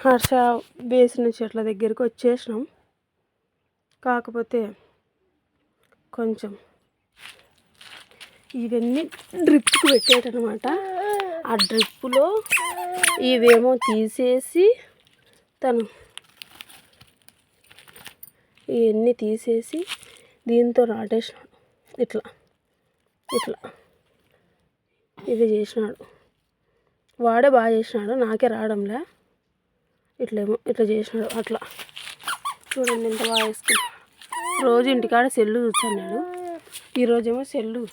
హర్ష వేసిన చెట్ల దగ్గరికి వచ్చేసినాం. కాకపోతే కొంచెం ఇవన్నీ డ్రిప్కి పెట్టేటనమాట. ఆ డ్రిప్పులో ఇవేమో తీసేసి తను ఇవన్నీ తీసేసి దీంతో నాటేసినాడు. ఇట్లా ఇట్లా. ఇది చేసినాడు. వాడే బాగా చేసినాడు. నాకే రావడంలే. ఇట్లేమో ఇట్లా చేసినాడు. అట్లా. చూడండి ఎంత బాగా వేసుకున్నాడు రోజు ఇంటికాడ సెల్లు కూర్చున్నాడు ఈరోజేమో సెల్లు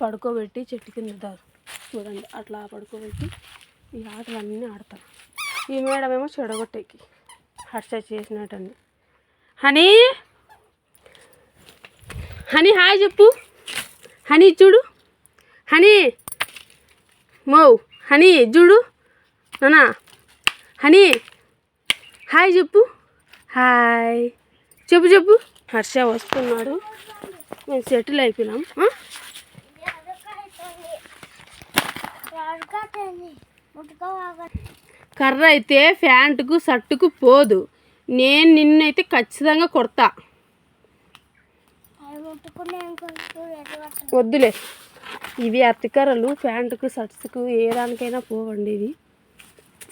పడుకోబెట్టి చెట్టు కింద చూడండి అట్లా పడుకోబెట్టి ఈ ఆటలన్నీ ఆడతాను. ఈ మేడం ఏమో చెడగొట్టేకి. హర్ష చేసినట్టండి హనీ? హనీ హాయ్ చెప్పు. హనీ చూడు. హనీ! మౌ! హనీ చూడు. నానా! హనీ! హాయ్ చెప్పు. హాయ్. చెప్పు చెప్పు. హర్ష వస్తున్నాడు. మేము సెటిల్ అయిపోయినాం. కర్ర అయితే ప్యాంటుకు షర్టుకు పోదు. నేను నిన్నైతే ఖచ్చితంగా కొడతా. వద్దులే. ఇవి అరటికర్రలు ప్యాంటుకు షర్ట్స్కు ఏ దానికైనా పోవండి ఇవి.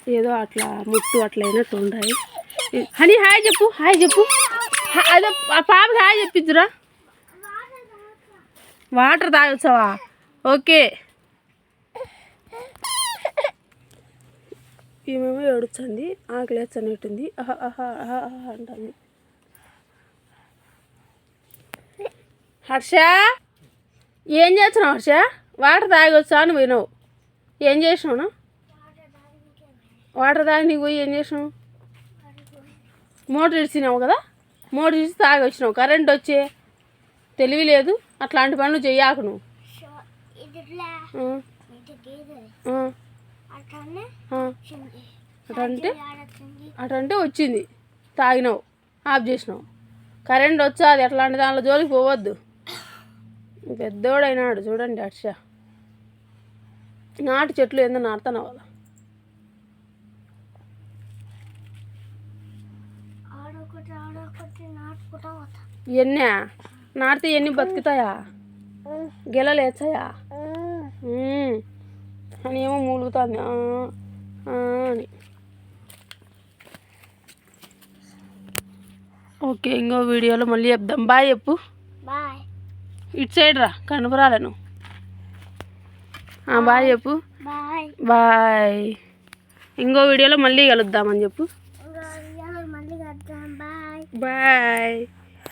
ఏదో అట్లా ముట్టు అట్లా అయినట్టు ఉన్నాయి హనీ హాయ్ చెప్పు హాయ్ చెప్పు. అదే ఆ పాపకి హాయ్ చెప్పించురా వాటర్ తాగొచ్చావా? ఓకే. ఈమెమో ఏడుస్తుంది ఆకలి ఆహా ఆహా ఆహా ఆహా అంటుంది. హర్ష ఏం చేస్తున్నావు హర్ష? వాటర్ తాగొచ్చా అని పోయినావు. ఏం చేసినావు వాటర్ తాగి నీకు పోయి ఏం చేసినావు? మోటార్ ఇచ్చినావు కదా? మోటార్ ఇచ్చి తాగి వచ్చినావు కరెంట్ వచ్చే తెలివి లేదు. అట్లాంటి పనులు చెయ్యాకు నువ్వు. అటంటే అటంటే వచ్చింది. తాగినావు. ఆఫ్ చేసినావు. కరెంట్ వచ్చా అది ఎట్లాంటి దానిలో జోలికి పోవద్దు. పెద్దోడైనాడు చూడండి హర్ష. నాటు చెట్లు ఏందో నాటుతున్నావు కదా ఇవన్నీ నాటితే ఇవన్నీ బతుకుతాయా? గెలలు వేస్తాయా. అని ఏమో మూలుగుతుంది. అని. ఓకే ఇంకో వీడియోలో మళ్ళీ చెప్దాం. బాయ్ చెప్పు. బాయ్. ఇటు సైడ్ రా కనపరాలను బాయ్ చెప్పు. బాయ్. బాయ్. ఇంకో వీడియోలో మళ్ళీ కలుద్దామని చెప్పు. ఇంకా